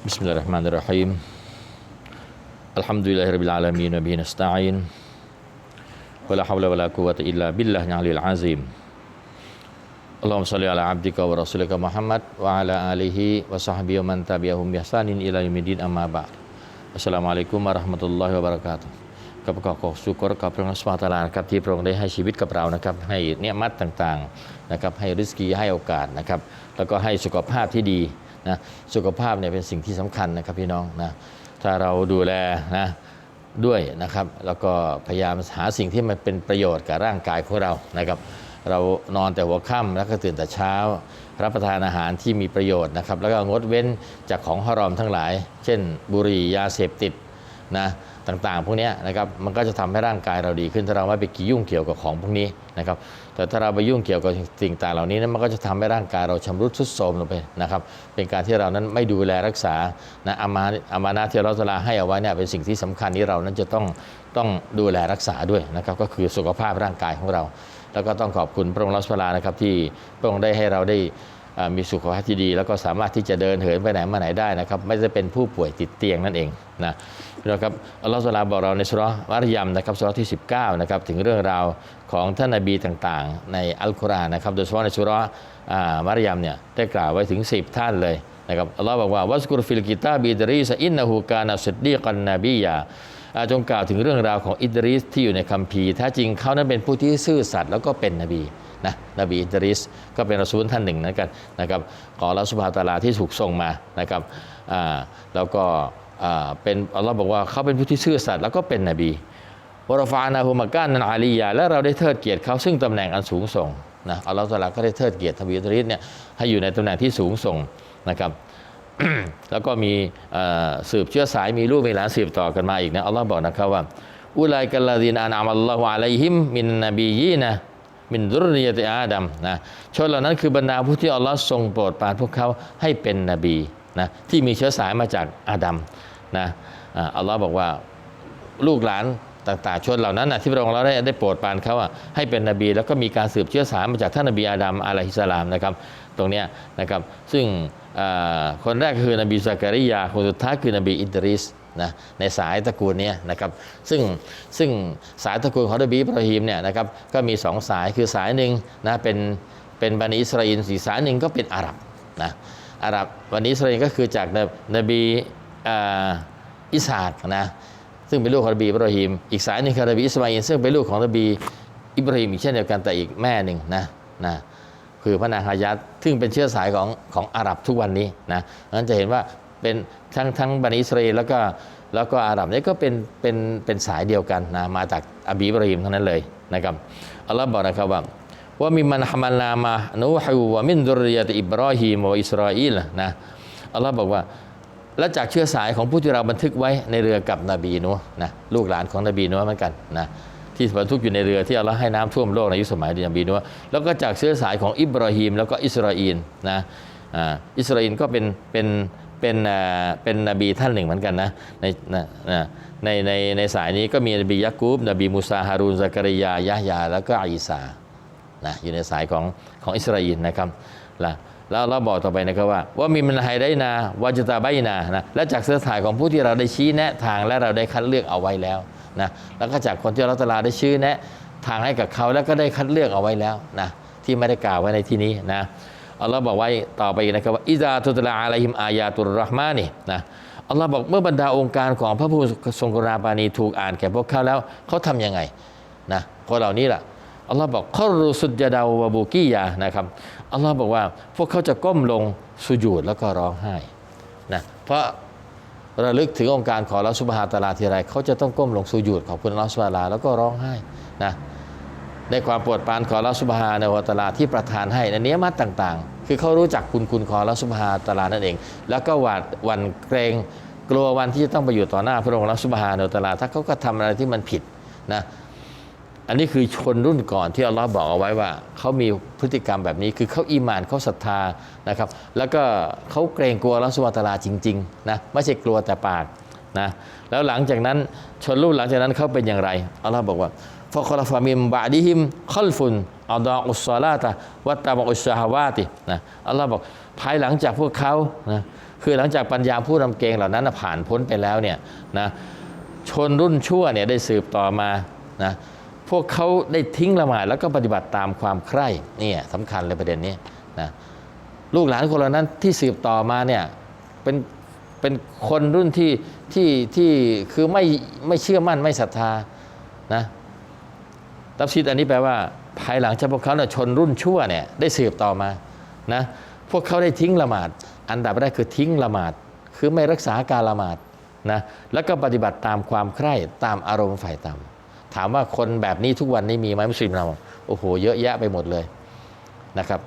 Bismillahirrahmanirrahim. Alhamdulillahirabbil alamin wa bihi nasta'in. Wala haula wala quwwata illa billahil aliyil azim. Allahumma shalli ala abdika wa rasulika Muhammad wa ala alihi wa sahbihi wa man tabi'ahum bi ihsanin ila yaumiddin amma ba'd. Assalamualaikum warahmatullahi wabarakatuh. กับประกอบขอสุกรกับพระนสวาตาลาครับที่พระองค์ได้ให้ชีวิตกับเรานะครับ นะสุขภาพเนี่ยเป็นสิ่งที่สำคัญนะครับพี่น้องนะถ้าเราดูแลนะด้วยนะครับ แล้วก็พยายามหาสิ่งที่มันเป็นประโยชน์กับร่างกายของเรานะครับ เรานอนแต่หัวค่ำแล้วก็ตื่นแต่เช้า รับประทานอาหารที่มีประโยชน์นะครับ แล้วก็งดเว้นจากของฮารอมทั้งหลาย เช่น บุหรี่ยาเสพติดนะต่างๆ พวกนี้นะครับมันก็จะทำให้ร่างกายเราดีขึ้นถ้าเราไม่ไปกี่ยุ่งเกี่ยวกับของพวกนี้นะครับ แต่ถ้าเราไปยุ่งเกี่ยวกับสิ่งต่างเหล่านี้นั้นมันก็จะทำให้ร่างกายเราชำรุดทรุดโทรมลงไปนะครับเป็นการที่เรานั้นไม่ดูแลรักษานะอามาอามานะที่เราตลาให้เอาไว้เนี่ยเป็นสิ่งที่สำคัญที่เรานั้นจะต้องต้องดูแลรักษาด้วยนะครับก็คือสุขภาพร่างกายของเรา แล้วก็ต้องขอบคุณพระองค์รัสพลานะครับที่พระองค์ได้ให้เราได้มีสุขภาพที่ดี แล้วก็สามารถที่จะเดินเหินไปไหนมาไหนได้นะครับไม่ได้เป็นผู้ป่วยติดเตียงนั่นเองนะ นะครับอัลลอฮฺสุลาบอกเราในสุรษมารยมนะครับสุรที่ 19นะครับถึงเรื่องราวของท่านนบีต่างๆ ในอัลกุรอานนะครับโดยเฉพาะในสุรษอ่ามารยมเนี่ยได้กล่าวไว้ถึง 10 ท่านเลยนะครับอัลลอฮ์บอกว่าวัสกุรฟิลกิตาบีดรีสอินนะฮูกานาสุดดีกันนบียาอ่าจงกล่าวถึงเรื่องราวของอิดริสที่อยู่ในคัมภีร์แท้จริงเขานั้นเป็นผู้ที่ซื่อสัตย์แล้วก็เป็นนบีนะนบีอิดริสก็เป็นรอซูลท่านหนึ่งนั่นกันนะครับขอเราสุภาตาลาที่ถูกส่งมานะครับแล้วก็ เป็นอัลลอฮ์บอกว่าเขาเป็นผู้ที่ซื่อสัตย์แล้วก็เป็นนบีวรฟานาฮุมากานนันอาลียาและเราได้เทิดเกียรติเขาซึ่งตำแหน่งอันสูงส่งนะอัลลอฮ์ตาลาก็ได้เทิดเกียรตินบีอิดริสเนี่ยให้อยู่ในตำแหน่งที่สูงส่งนะครับแล้วก็มีอ่อสืบเชื้อสายมีลูกมีหลานสืบต่อกันมาอีกนะอัลลอฮ์บอกนะครับว่าอุไลกัลลาดีนอานามัลลอฮุอะลัยฮิมมินนบียีนะมินดุรนียติอาดัมนะชนเหล่านั้นคือบรรดาผู้ที่อัลลอฮ์ทรงโปรดปรานพวกเขาให้เป็นนบีนะที่มีเชื้อสายมาจากอาดัม นะอัลลอฮ์บอกว่าลูกหลานต่างๆชนเหล่านั้นนะที่พระองค์เราได้ได้โปรดปรานเขาอะให้เป็นนบี แล้วก็มีการสืบเชื้อสายมาจากท่านนบีอาดัมอะลัยฮิสลามนะครับตรงเนี้ยนะครับซึ่งคนแรกคือนบีซักริยาคนสุดท้ายคือนบีอิดริสนะในสายตระกูลนี้นะครับซึ่งซึ่งสายตระกูลของนบีอิบราฮิมเนี่ยนะครับก็มีสองสายคือสายหนึ่งนะเป็นเป็นบันิอิสราเอลสีสายหนึ่งก็เป็นอาหรับนะอาหรับบันิอิสราเอลก็คือจากนบี อิสฮากนะซึ่งเป็นลูกของนบีอิบราฮิมอีกสายหนึ่งคือนบีอิสมาอิลซึ่งเป็นลูกของนบีอิบราฮิมอีกเช่นเดียวกันแต่อีกแม่หนึ่งนะนะคือพระนางฮายัดซึ่งเป็นเชื้อสายของของอาหรับทุกวันนี้นะนั้นจะเห็นว่าเป็นทั้งทั้งบันิอิสราเอลแล้วก็แล้วก็อาหรับนี่ก็เป็นเป็นเป็นสายเดียวกันนะมาจากอบีอิบราฮิมทั้งนั้นเลยนะครับอัลลอฮ์บอกนะครับว่าว่ามีมันฮามัลนามานูฮูวะมินดุริยะติอิบราฮิมวะอิสราเอลนะอัลลอฮ์บอกว่า และจากเชื้อสายของผู้ที่เราบันทึกไว้ในเรือกับนบีนัวนะลูกหลานของนบีนัวเหมือนกันนะที่บรรทุกอยู่ในเรือที่อัลลอฮ์ให้น้ำท่วมโลกในยุคสมัยนบีนัวแล้วก็จากเชื้อสายของอิบราฮิมแล้วก็อิสราเอลนะอิสราเอลก็เป็นเป็นเป็นเป็นนบีท่านหนึ่งเหมือนกันนะในนะในในในสายนี้ก็มีนบียะกูบนบีมูซาฮารูนซักริยายะยาแล้วก็อีสานะอยู่ในสายของของอิสราเอลนะครับละ แล้วเราบอกต่อไปนะครับว่า ว่ามีมันไฮได้นาวาจตาใบนานะและจากเสื้อสายของผู้ที่เราได้ชี้แนะทางและเราได้คัดเลือกเอาไว้แล้วนะแล้วก็จากคนที่เราตลาได้ชี้แนะทางให้กับเขาแล้วก็ได้คัดเลือกเอาไว้แล้วนะที่ไม่ได้กล่าวไว้ในที่นี้นะอัลลอฮ์บอกไว้ต่อไปนะครับว่าอิซาตุตลาอะลัยฮิมอายาตุรรห์มานี่นะอัลลอฮ์บอกเมื่อบรรดาองค์การของพระผู้ทรงกรุณาปานีถูกอ่านแก่พวกเขาแล้วเขาทำยังไงนะคนเหล่านี้ล่ะ อัลลอฮ์บอกข้อรูสุดยาดาวบูกี้ยานะครับอัลลอฮ์บอกว่า พวกเขาจะก้มลงสุญูดแล้วก็ร้องไห้นะเพราะระลึกถึงองค์การของอัลลอฮ์สุบฮาตาลาทีไรเขาจะต้องก้มลงสุญูดขอบคุณอัลลอฮ์สุบฮาตะอาลาแล้วก็ร้องไห้นะในความโปรดปรานของอัลลอฮ์สุบฮานวะตาลาที่ประทานให้ในเนี้ยมัดต่างๆ คือเขารู้จักคุณคุณของอัลลอฮ์สุบฮาตาลานั่นเอง แล้วก็หวาดหวันเกรงกลัววันที่จะต้องไปอยู่ต่อหน้าพระองค์อัลลอฮ์สุบฮานวะตาลาถ้าเขาก็ทำอะไรที่มันผิดนะ อันนี้คือชนรุ่นก่อนที่อัลลอฮ์บอกเอาไว้ว่าเขามีพฤติกรรมแบบนี้คือเขาอีมานเขาศรัทธานะครับ แล้วก็เขาเกรงกลัวอัลลอฮ์สุบฮานะฮูวะตาลาจริงๆนะไม่ใช่กลัวแต่ปากนะแล้วหลังจากนั้นชนรุ่นหลังจากนั้นเขาเป็นอย่างไรอัลลอฮ์บอกว่าฟะคลฟามิมบะดิฮิมคอลฟุนอัลดออุสซาลาตะวัตตะบอุสชาฮาวาตินะอัลลอฮ์บอกภายหลังจากพวกเขานะคือหลังจากปัญญาผู้นำเกงเหล่านั้นผ่านพ้นไปแล้วเนี่ยนะชนรุ่นชั่วเนี่ยได้สืบต่อมานะ พวกเขาได้ทิ้งละหมาดแล้วก็ปฏิบัติตามความใคร่เนี่ยสำคัญเลยประเด็นนี้นะลูกหลานคนเหล่านั้นที่สืบต่อมาเนี่ยเป็นเป็นคนรุ่นที่ที่ที่คือไม่ไม่เชื่อมั่นไม่ศรัทธานะตับซีดอันนี้แปลว่า ภายหลังจากพวกเขาเนี่ยชนรุ่นชั่วเนี่ยได้สืบต่อมานะพวกเขาได้ทิ้งละหมาด อันดับแรกคือทิ้งละหมาด คือไม่รักษาการละหมาดนะแล้วก็ปฏิบัติตามความใคร่ตามอารมณ์ฝ่ายต่ำ ถามว่าคนแบบนี้ทุกวันนี้มีไหมมุสลิมเราโอ้โห เยอะแยะไปหมดเลยนะครับ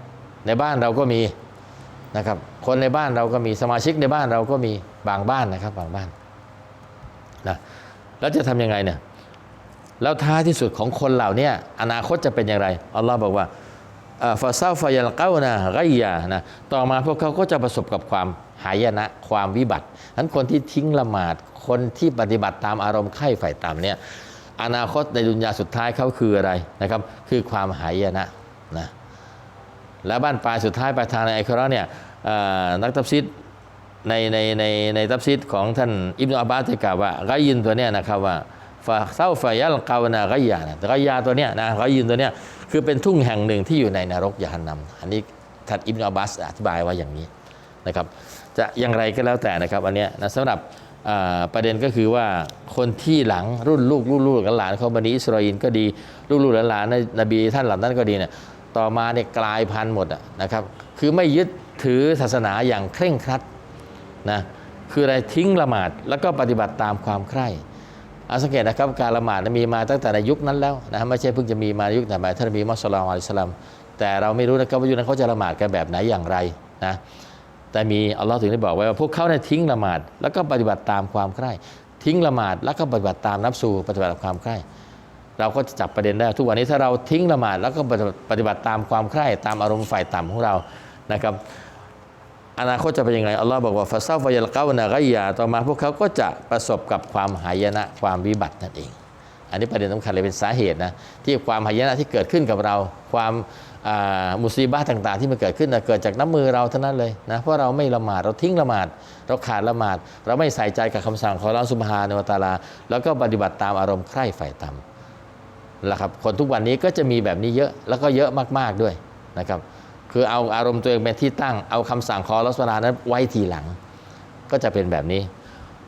ในบ้านเราก็มีนะครับ คนในบ้านเราก็มีสมาชิกในบ้านเราก็มีบางบ้านนะครับบางบ้านนะแล้วจะทำยังไงเนี่ยแล้วท้ายที่สุดของคนเหล่านี้อนาคตจะเป็นอย่างไรอัลลอฮ์บอกว่าฟาซาฟยัลเก้านะไรยานะต่อมาพวกเขาก็จะประสบกับความหายนะความวิบัตินั้นคนที่ทิ้งละหมาดคนที่ปฏิบัติตามอารมณ์ไข้ฝ่ายต่ำเนี่ย อนาคตในดุนยาสุดท้ายเขาคืออะไรนะครับ คือความหายนะนะและบ้านปลายสุดท้ายปลายทางในไอคราเนี่ยนักตับซิดในในในในตับซิดของท่านอิบนุอับบาสได้กล่าวว่าไกยินตัวเนี้ยนะครับว่าฟาเซาฟายัลกาวนาไกยานะไกยาตัวเนี้ยนะไกยินตัวเนี้ยคือเป็นทุ่งแห่งหนึ่งที่อยู่ในนรกยานนำอันนี้ท่านอิบนุอับบาสอธิบายว่าอย่างนี้นะครับ จะอย่างไรก็แล้วแต่นะครับอันเนี้ยนะสำหรับ ประเด็นก็คือว่าคนที่หลังรุ่นลูกลูกลูกหลานเขาบันิอิสราเอลก็ดีลูกลูกหลานนบีท่านเหล่านั้นก็ดีเนี่ยต่อมาเนี่ยกลายพันธุ์หมดนะครับคือไม่ยึดถือศาสนาอย่างเคร่งครัดนะคืออะไรทิ้งละหมาดแล้วก็ปฏิบัติตามความใคร่อาสังเกตนะครับการละหมาดนะมีมาตั้งแต่ในยุคนั้นแล้วนะไม่ใช่เพิ่งจะมีมาในยุคแต่หมายท่านนบีมุสลิมอัลสลามแต่เราไม่รู้นะครับว่ายุคนั้นเขาจะละหมาดกันแบบไหนอย่างไรนะ แต่มีอัลลอฮ์ถึงได้บอกไว้ว่าพวกเขาเนี่ยทิ้งละหมาด แล้วก็ปฏิบัติตามความใคร่ทิ้งละหมาดแล้วก็ปฏิบัติตามนับสูปฏิบัติตามความใคร่เราก็จะจับประเด็นได้ทุกวันนี้ถ้าเราทิ้งละหมาดแล้วก็ปฏิบัติตามความใคร่ตามอารมณ์ฝ่ายต่ำของเรานะครับอนาคตจะเป็นยังไงอัลลอฮ์บอกว่าฟาซาฟยัลเก้านาไกยาต่อมาพวกเขาก็จะประสบกับความหายนะความวิบัตินั่นเอง อันนี้ประเด็นสำคัญเลยเป็นสาเหตุนะที่ความหายนะที่เกิดขึ้นกับเรา ความ มุซีบะห์ต่างๆ ที่มันเกิดขึ้นนะเกิดจากน้ำมือเราเท่านั้นเลยนะเพราะเราไม่ละหมาดเราทิ้งละหมาด เราขาดละหมาด เราไม่ใส่ใจกับคำสั่งของเราสุบฮาในวตาลา แล้วก็ปฏิบัติตามอารมณ์ใคร่ฝ่ายต่ำละครับคนทุกวันนี้ก็จะมีแบบนี้เยอะแล้วก็เยอะมากๆด้วยนะครับคือเอาอารมณ์ตัวเองเป็นที่ตั้งเอาคำสั่งของอัลลอฮฺสุบฮานะนั้นไว้ทีหลัง ก็จะเป็นแบบนี้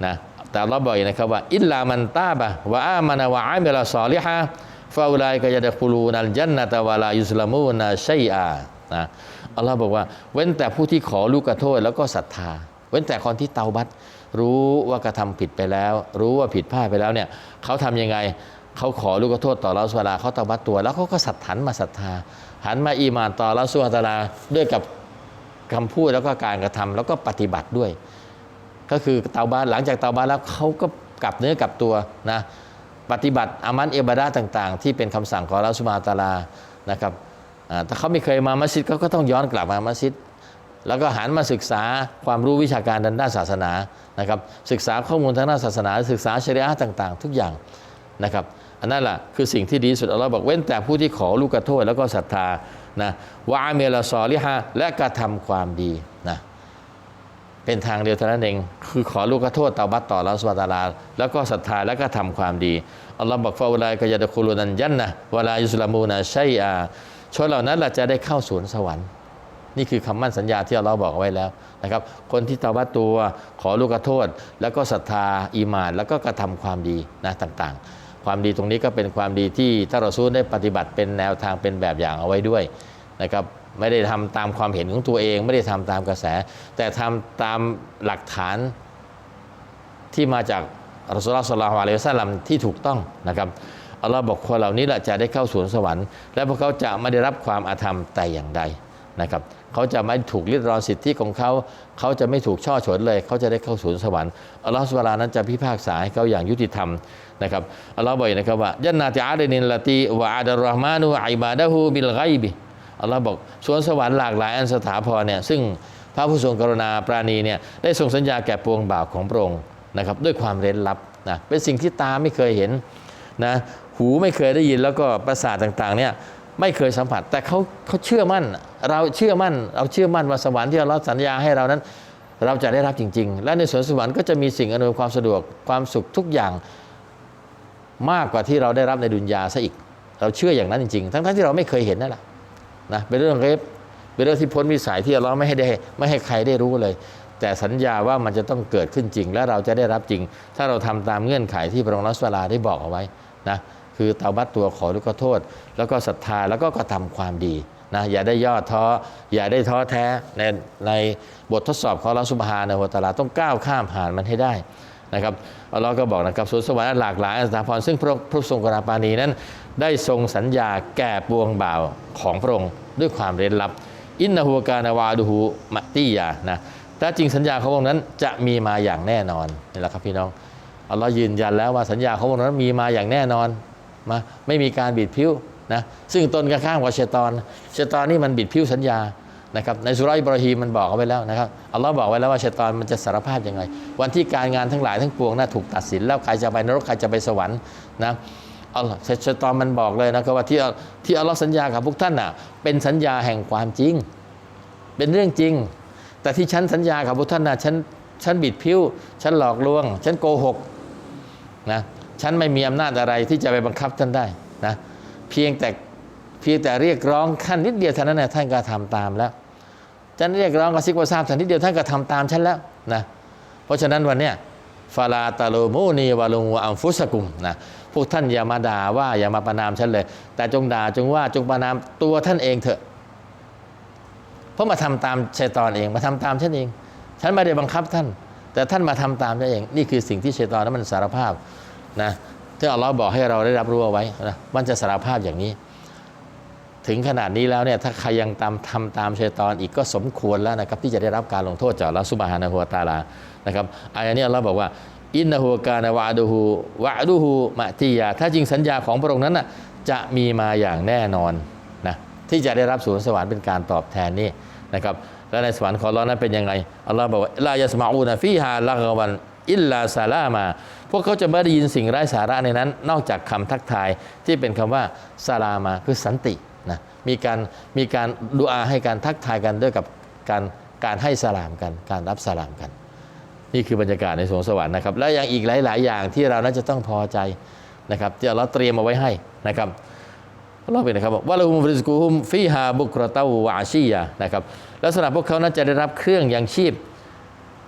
นะแต่เราบอกอีกนะครับว่าอิลลามันตาบะวะอามานะวะอามิลาซอลิฮะ ฟาอุลัยกะยะดะคูลูนัลจันนะตะวะลายุสลามูนะชัยอานะอัลลอฮ์บอกว่า เว้นแต่ผู้ที่ขอลูกขอโทษแล้วก็ศรัทธา เว้นแต่คนที่เตาบัตรู้ว่ากระทำผิดไปแล้ว รู้ว่าผิดพลาดไปแล้วเนี่ยเขาทำยังไงเขาขอลูกขอโทษต่อเราสุวาลาเขาตาบัตตัว แล้วเขาก็สัตย์หันมาศรัทธา หันมาอีมานต่อเราสุวาลาด้วยกับคำพูดแล้วก็การกระทำแล้วก็ปฏิบัติด้วย ก็คือเตาบานหลังจากเตาบานแล้วเขาก็กลับเนื้อกลับตัวนะ ปฏิบัติอามันเอบาดาต่าง ๆ ที่เป็นคำสั่งของเราสุมาตาลานะครับอ่าถ้าเขาไม่เคยมามัสยิดเขาก็ต้องย้อนกลับมามัสยิดแล้วก็หันมาศึกษาความรู้วิชาการด้านาศาสนานะครับ ศึกษาข้อมูลทางด้านศาสนา ศึกษาชริอะห์ต่าง ๆ ทุกอย่างนะครับ อันนั้นแหละคือสิ่งที่ดีสุดอัลลอฮ์บอกเว้นแต่ผู้ที่ขอลูกกระโทษแล้วก็ศรัทธานะวาเมลซอลิฮะและกระทำความดีนะ เป็นทางเดียวเท่านั้นเอง คือขอลูกกระโทษเตาบัตต่อล้วสวาตาลา แล้วก็ศรัทธาแล้วก็ทำความดี อัลลอฮ์บอกฟาอุลัยก็จะดคูลูนันยันนะวลายุสลามูนะชัยอาชนเหล่านั้นเราจะได้เข้าสวนสวรรค์นี่คือคำมั่นสัญญาที่เราบอกเอาไว้แล้วนะครับ คนที่ตาบัตตัวขอลูกขอโทษ แล้วก็ศรัทธาอีมาน แล้วก็กระทำความดีนะต่างๆ ความดีตรงนี้ก็เป็นความดีที่ถ้าเราสู้ได้ปฏิบัติเป็นแนวทางเป็นแบบอย่างเอาไว้ด้วยนะครับ ไม่ได้ทำตามความเห็นของตัวเอง ไม่ได้ทำตามกระแส แต่ทำตามหลักฐานที่มาจากอัลลอฮฺสุลลัลฮวาเลวซัลลัมที่ถูกต้องนะครับอัลลอฮ์บอกคนเหล่านี้แหละจะได้เข้าสวนสวรรค์ และพวกเขาจะไม่ได้รับความอาธรรมแต่อย่างใดนะครับเขาจะไม่ถูกลิดรอนสิทธิของเขา เขาจะไม่ถูกช่อฉนเลย เขาจะได้เข้าสู่สวรรค์อัลลอฮฺสุบฮานนั้นจะพิพากษาให้เขาอย่างยุติธรรมนะครับอัลลอฮ์บอกนะครับว่ายันนาติอาเดนินละตีวะอาดารรห์มานุอิบาดะฮูบิลไกบิ อัลลอฮ์บอกสวนสวรรค์หลากหลายอันสถาพรเนี่ยซึ่งพระผู้ทรงกรุณาปราณีเนี่ยได้ส่งสัญญาแก่ปวงบ่าวของพระองค์นะครับด้วยความเร้นลับนะเป็นสิ่งที่ตาไม่เคยเห็นนะหูไม่เคยได้ยินแล้วก็ประสาทต่างๆเนี่ยไม่เคยสัมผัส แต่เขาเขาเชื่อมั่น เราเชื่อมั่น เราเชื่อมั่นว่าสวรรค์ที่เราสัญญาให้เรานั้น เราจะได้รับจริง ๆ และในสวนสวรรค์ก็จะมีสิ่งอำนวยความสะดวกความสุขทุกอย่างมากกว่าที่เราได้รับในดุนยาซะอีก เราเชื่ออย่างนั้นจริง ๆ ทั้งๆที่เราไม่เคยเห็นนั่นแหละ นะเป็นเรื่องเล็บเป็นเรื่องที่พ้นวิสัยที่เราไม่ให้ได้ไม่ให้ใครได้รู้เลย แต่สัญญาว่ามันจะต้องเกิดขึ้นจริง และเราจะได้รับจริง ถ้าเราทำตามเงื่อนไขที่พระองค์รัสวลาได้บอกเอาไว้นะคือเตาบัตตัวขอทุกขโทษ แล้วก็ศรัทธาแล้วก็กระทำความดีนะอย่าได้ย่อท้อ อย่าได้ท้อแท้ในในบททดสอบของเราสุบฮานะฮุวตาลาต้องก้าวข้ามผ่านมันให้ได้นะครับอัลลอฮ์ก็บอกนะครับสวนสวรรค์หลากหลายอันสถาพรซึ่งพระพระทรงกราปานีนั้น ได้ทรงสัญญาแก่ปวงบ่าวของพระองค์ด้วยความเร้นลับ อินนาฮูกานาวาดูฮูมะตียานะแต่จริงสัญญาของพระองค์นั้นจะมีมาอย่างแน่นอนนี่แหละครับพี่น้องอัลลอฮ์ยืนยันแล้วว่าสัญญาของพระองค์นั้นมีมาอย่างแน่นอนมาไม่มีการบิดผิวนะซึ่งตนกระข้างกับเชตอนเชตอนนี่มันบิดผิวสัญญานะครับในสุราอิบราฮีมันบอกเอาไว้แล้วนะครับอัลลอฮ์บอกไว้แล้วว่าเชยตอนมันจะสารภาพยังไง วันที่การงานทั้งหลายทั้งปวงน่าถูกตัดสิน แล้วใครจะไปนรกใครจะไปสวรรค์นะ อัลลอฮ์ชัยตอนมันบอกเลยนะครับว่าที่ที่อัลลอฮ์สัญญากับพวกท่านน่ะเป็นสัญญาแห่งความจริง เป็นเรื่องจริง แต่ที่ฉันสัญญากับพวกท่านน่ะฉันฉันบิดผิวฉันหลอกลวง ฉันโกหกนะฉันไม่มีอำนาจอะไรที่จะไปบังคับท่านได้นะเพียงแต่เพียงแต่เรียกร้องขั้นนิดเดียวเท่านั้นนะท่านก็ทำตามแล้วฉันเรียกร้องกระซิบกระซาบท่านนิดเดียวท่านก็ทำตามฉันแล้วนะเพราะฉะนั้นวันเนี้ยฟาลาตาโลมูนีวาลุงวะอัมฟุสกุมนะ พวกท่านอย่ามาด่าว่าอย่ามาประนามฉันเลย แต่จงด่าจงว่าจงประนามตัวท่านเองเถอะ เพราะมาทำตามชัยตอนเองมาทำตามฉันเอง ฉันไม่ได้บังคับท่าน แต่ท่านมาทำตามฉันเอง นี่คือสิ่งที่ชัยตอนนั้นมันสารภาพนะที่อัลลอฮ์บอกให้เราได้รับรู้เอาไว้นะมันจะสารภาพอย่างนี้ ถึงขนาดนี้แล้วเนี่ยถ้าใครยังตามทำตามชัยตอนอีกก็สมควรแล้วนะครับที่จะได้รับการลงโทษจากอัลลอฮ์ซุบฮานะฮูวตาลานะครับอายะนี้อัลลอฮ์บอกว่า อินนะฮูกานาวะดูฮูวะดูฮูมะตียา ถ้าจริงสัญญาของพระองค์นั้นน่ะจะมีมาอย่างแน่นอนนะที่จะได้รับสวนสวรรค์เป็นการตอบแทนนี่นะครับและในสวรรค์ของเรานั้นเป็นยังไงอัลลอฮ์บอกว่าลายสมาอูนะฟีฮาละกวันอิลลาซาลามา พวกเขาจะไม่ได้ยินสิ่งไร้สาระในนั้น นอกจากคำทักทายที่เป็นคำว่าซาลามาคือสันตินะมีการมีการดูอาให้การทักทายกันด้วยกับการการให้สลามกัน การรับสลามกัน นี่คือบรรยากาศในสวงสวรรค์นะครับ และยังอีกหลาย ๆ อย่างที่เราน่าจะต้องพอใจนะครับที่เราเตรียมเอาไว้ให้นะครับเราเป็นนะครับว่าเราฮุมริสกูฮุมฟีฮาบุกรตาวาชียานะครับแล้วสำหรับพวกเขานั้นจะได้รับเครื่องยังชีพ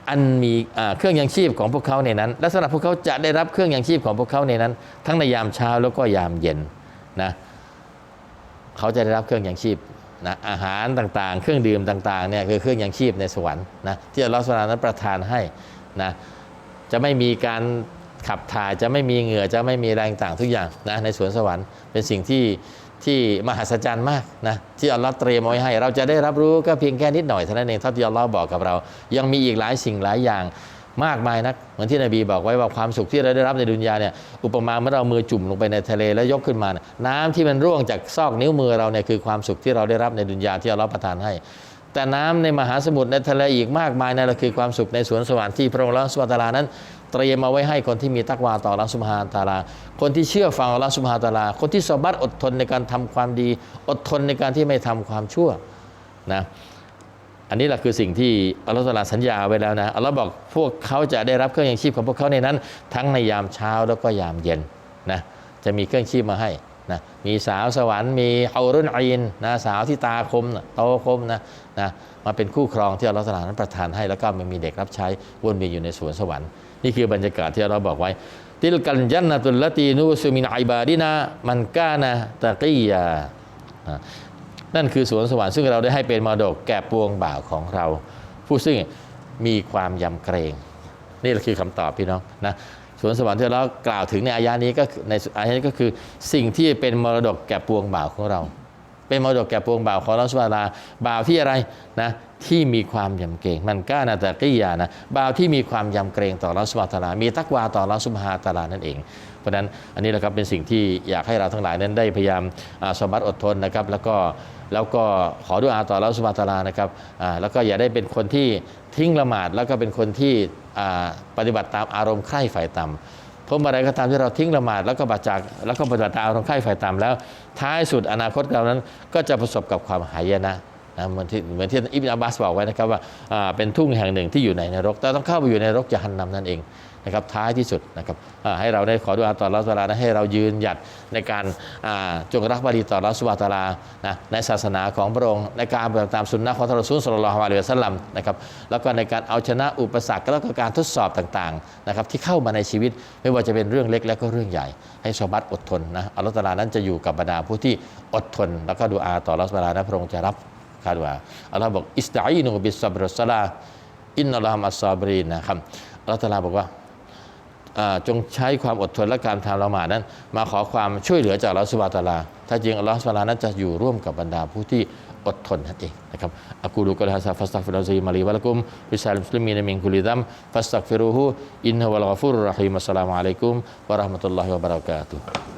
อันมีเครื่องยังชีพของพวกเขาในนั้นละสำหรับพวกเขาจะได้รับเครื่องยังชีพของพวกเขาในนั้น ทั้งในยามเช้าแล้วก็ยามเย็นนะเขาจะได้รับเครื่องยังชีพนะอาหารต่างๆ เครื่องดื่มต่างๆเนี่ยคือเครื่องยังชีพในสวรรค์นะที่อัลลอฮฺสุนะฮูวะตะอาลานั้นประทานให้ นะจะไม่มีการขับถ่ายจะไม่มีเหงื่อจะไม่มีแรงต่างทุกอย่างนะในสวนสวรรค์เป็นสิ่งที่ที่มหัศจรรย์มากนะที่อัลลอฮ์เตรียมไว้ให้ เราจะได้รับรู้ก็เพียงแค่นิดหน่อยเท่านั้นเองเท่าที่อัลลอฮ์บอกกับเรา ยังมีอีกหลายสิ่งหลายอย่างมากมายนักเหมือนที่นบีบอกไว้ว่าความสุขที่เราได้รับในดุนยาเนี่ยอุปมาเมื่อเรามือจุ่มลงไปในทะเลแล้วยกขึ้นมาเนี่ยน้ำที่มันร่วงจากซอกนิ้วมือเราเนี่ยคือความสุขที่เราได้รับในดุนยาที่อัลลอฮ์ประทานให้ แต่น้ำในมหาสมุทรในทะเลอีกมากมายนั่นแหละคือความสุขในสวนสวรรค์ที่พระองค์ละสุบฮาตาลานั้น เตรียมเอาไว้ให้คนที่มีตักวาต่ออัสุบฮาตาลา คนที่เชื่อฟังอัสุบฮาตาลา คนที่สบัดอดทนในการทำความดี อดทนในการที่ไม่ทำความชั่วนะอันนี้แหละคือสิ่งที่อัลลอฮฺตาลาสัญญาไว้แล้วนะอัลลอฮ์บอกพวกเขาจะได้รับเครื่องยังชีพของพวกเขาในนั้น ทั้งในยามเช้าแล้วก็ยามเย็นนะจะมีเครื่องชีพมาให้ นะมีสาวสวรรค์มีเฮารุนอินนะสาวที่ตาคมนะโตคมนะนะมาเป็นคู่ครองที่อัลลอฮฺตะอาลานั้นประทานให้ แล้วก็มันมีเด็กรับใช้วนเวียนอยู่ในสวนสวรรค์นี่คือบรรยากาศที่เราบอกไว้ ติลกันยันนตุลตีนูสุมินอิบาดินามันกานะตะกียานั่นคือสวนสวรรค์ซึ่งเราได้ให้เป็นมรดกแก่ปวงบ่าวของเรา ผู้ซึ่งมีความยำเกรง นี่แหละคือคำตอบพี่น้องนะ สวนสวรรค์ที่เรากล่าวถึงในอายานี้ก็ในอายานี้ก็คือสิ่งที่เป็นมรดกแก่ปวงบ่าวของเรา เป็นมรดกแก่ปวงบ่าวของเราสุานะฮูวาลาบ่าวที่อะไรนะที่มีความยำเกรงมันก้านาตะกี้ยานะบ่าวที่มีความยำเกรงต่อเราสุบาตาลามีตักวาต่อเราสุบาตาลานั่นเอง เพราะฉะนั้นอันนี้แหละครับเป็นสิ่งที่อยากให้เราทั้งหลายนั้นได้พยายามสมัติอดทนนะครับ แล้วก็แล้วก็ขอดุอาต่อเราสุบาตาลานะครับแล้วก็อย่าได้เป็นคนที่ทิ้งละหมาดแล้วก็เป็นคนที่ ปฏิบัติตามอารมณ์ใคร่ฝ่ายต่ำเพบอะไรก็ตามที่เราทิ้งละหมาดแล้วก็บาจากแล้วก็ปฏิบัติตามอารมณ์ไข้ไฟต่ำแล้ว ท้ายสุดอนาคตเรานั้นก็จะประสบกับความหายนะนะเหมือนที่เหมือนที่อิบนาอับาสบอกไว้นะครับว่าเป็นทุ่งแห่งหนึ่งที่อยู่ในนรกแต่ต้องเข้าไปอยู่ในนรกจะหันนำนั่นเอง นะครับท้ายที่สุดนะครับให้เราได้ขอดุอาต่อรัสลานะให้เรายืนหยัดในการาจงรักภักดีต่อรัสวาตาลานะในศาสนาของพระองค์ในการปฏิบัติตามสุนนะของทรอซูลสุลลัลฮุอะลัยฮิวสัลลัมนะครับแล้วก็ในการเอาชนะอุปสรรคแล้วก็การทดสอบต่างๆนะครับที่เข้ามาในชีวิตไม่ว่าจะเป็นเรื่องเล็กและก็เรื่องใหญ่ ให้ชาวบัตอดทนนะอัลลอฮฺตาลานั้นจะอยู่กับบรรดาผู้ที่อดทน แล้วก็ดูอาต่อรัสลานะพระองค์จะรับคาดูอาอัลลอฮ์บอกอิสตาอีนุบิสซับรุสลาอินนัลลอฮฺมัสซาบรีนนะครับอัลลอฮฺตาลาบอกว่า จงใช้ความอดทนและการทำละหมาดนั้น มาขอความช่วยเหลือจากลอสุบาตาลา ถ้าจริงอัลลอฮฺสุบานะฮูวะตาลานั้นจะอยู่ร่วมกับบรรดาผู้ที่อดทนนั่นเองนะครับอักูลูกะลาฮะซาฟัสตักฟิรุลลอฮีมาลีวะลักุมบิซัลมุสลิมีนมิงกุลิดัมฟัสตักฟิรูฮูอินฮะวัลกฟูรุรรฮีมัสสลามุอะลัยกุมวะราะห์มะตุลลอฮิวะบะเราะกาตุฮ์